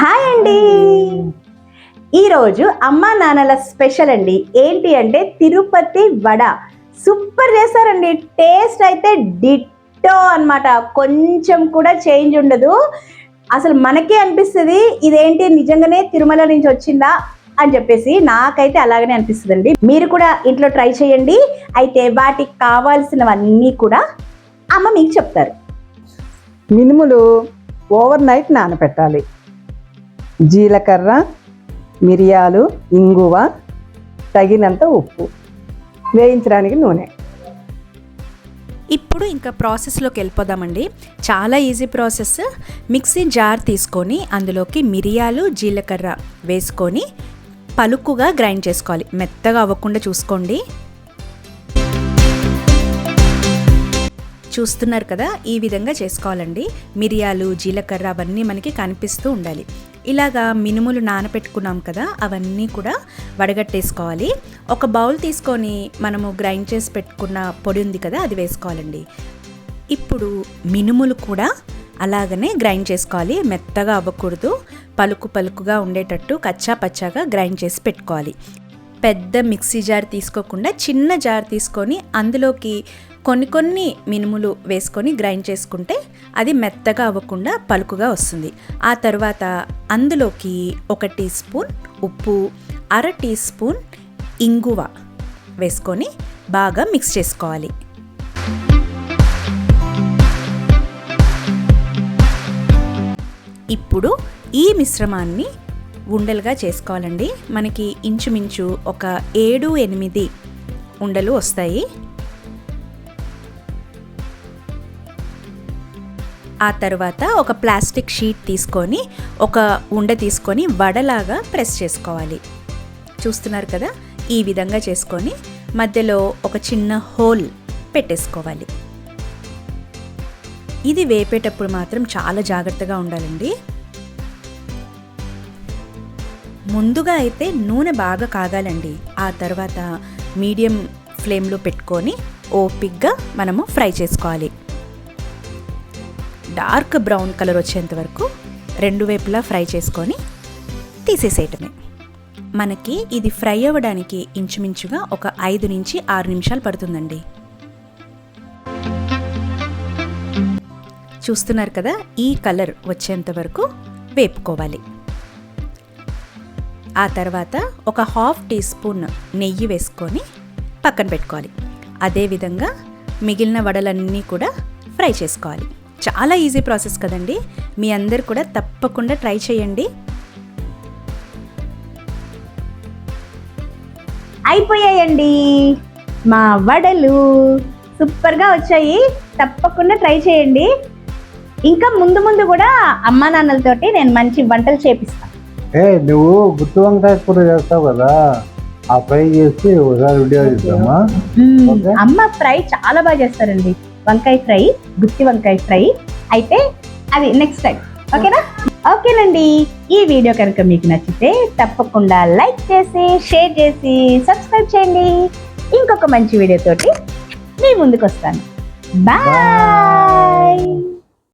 Hi అండి. ఈరోజు అమ్మా నాన్నల స్పెషల్ అండి. ఏంటి అంటే తిరుపతి వడ. సూపర్ చేస్తారండి. టేస్ట్ అయితే డిట్టో అన్నమాట. కొంచెం కూడా చేంజ్ ఉండదు. అసలు మనకే అనిపిస్తుంది ఇదేంటి నిజంగానే తిరుమల నుంచి వచ్చిందా అని చెప్పేసి నాకైతే అలాగనే అనిపిస్తుందండి. మీరు కూడా ఇంట్లో ట్రై చేయండి. అయితే వాటికి కావాల్సినవన్నీ కూడా అమ్మ మీకు చెప్తారు. మినుములు ఓవర్ నైట్ నానబెట్టాలి జీలకర్ర మిరియాలు ఇంగువ తగినంత ఉప్పు. వేయించడానికి నూనె. ఇప్పుడు ఇంకా ప్రాసెస్లోకి వెళ్ళిపోదామండి. చాలా ఈజీ ప్రాసెస్. మిక్సీ జార్ తీసుకొని అందులోకి మిరియాలు జీలకర్ర వేసుకొని పలుకుగా గ్రైండ్ చేసుకోవాలి. మెత్తగా అవ్వకుండా చూసుకోండి. చూస్తున్నారు కదా? ఈ విధంగా చేసుకోవాలండి. మిరియాలు జీలకర్ర అవన్నీ మనకి కనిపిస్తూ ఉండాలి. ఇలాగా మినుములు నానపెట్టుకున్నాం కదా అవన్నీ కూడా వడగట్టేసుకోవాలి. ఒక బౌల్ తీసుకొని మనము గ్రైండ్ చేసి పెట్టుకున్న పొడి ఉంది కదా అది వేసుకోవాలండి. ఇప్పుడు మినుములు కూడా అలాగనే గ్రైండ్ చేసుకోవాలి. మెత్తగా అవ్వకూడదు. పలుకు పలుకుగా ఉండేటట్టు కచ్చా పచ్చాగా గ్రైండ్ చేసి పెట్టుకోవాలి. పెద్ద మిక్సీ జార్ తీసుకోకుండా చిన్న జార్ తీసుకొని అందులోకి కొన్ని కొన్ని మినుములు వేసుకొని గ్రైండ్ చేసుకుంటే అది మెత్తగా అవ్వకుండా పలుకుగా వస్తుంది. ఆ తర్వాత అందులోకి ఒక టీ స్పూన్ ఉప్పు అర టీ స్పూన్ ఇంగువ వేసుకొని బాగా మిక్స్ చేసుకోవాలి. ఇప్పుడు ఈ మిశ్రమాన్ని ఉండలుగా చేసుకోవాలండి. మనకి ఇంచుమించు ఒక ఏడు ఎనిమిది ఉండలు వస్తాయి. ఆ తర్వాత ఒక ప్లాస్టిక్ షీట్ తీసుకొని ఒక ఉండ తీసుకొని వడలాగా ప్రెస్ చేసుకోవాలి. చూస్తున్నారు కదా? ఈ విధంగా చేసుకొని మధ్యలో ఒక చిన్న హోల్ పెట్టేసుకోవాలి. ఇది వేపేటప్పుడు మాత్రం చాలా జాగ్రత్తగా ఉండాలండి. ముందుగా అయితే నూనె బాగా కాగాలండి. ఆ తర్వాత మీడియం ఫ్లేమ్లో పెట్టుకొని ఓపిక్గా మనము ఫ్రై చేసుకోవాలి. డార్క్ బ్రౌన్ కలర్ వచ్చేంత వరకు రెండు వైపులా ఫ్రై చేసుకొని తీసేసేయటమే. మనకి ఇది ఫ్రై అవ్వడానికి ఇంచుమించుగా ఒక ఐదు నుంచి ఆరు నిమిషాలు పడుతుందండి. చూస్తున్నారు కదా ఈ కలర్ వచ్చేంత వరకు వేపుకోవాలి. ఆ తర్వాత ఒక హాఫ్ టీ స్పూన్ నెయ్యి వేసుకొని పక్కన పెట్టుకోవాలి. అదేవిధంగా మిగిలిన వడలన్నీ కూడా ఫ్రై చేసుకోవాలి. చాలా ఈజీ ప్రాసెస్ కదండి. మీ అందరు కూడా తప్పకుండా ట్రై చేయండి. అయిపోయాయండి. మా వడలు సూపర్గా వచ్చాయి. తప్పకుండా ట్రై చేయండి. ఇంకా ముందు ముందు కూడా అమ్మా నాన్నలతోటి నేను మంచి వంటలు చేపిస్తాను. ఏ నువ్వు గుత్తి వంకాయ కూర చేస్తావు కదా ఆ ఫ్రై చేసి ఒకసారి వీడియో చేద్దామా. అమ్మ ఫ్రై చాలా బాగా చేస్తారండి. వంకాయ ఫ్రై గుత్తి వంకాయ ఫ్రై. అయితే అది నెక్స్ట్ టైం ఓకేనా? ఓకేనండి. ఈ వీడియో కనుక మీకు నచ్చితే తప్పకుండా లైక్ చేసి షేర్ చేసి సబ్స్క్రైబ్ చేయండి. ఇంకొక మంచి వీడియోతోటి మీ ముందుకు వస్తాను బాయ్.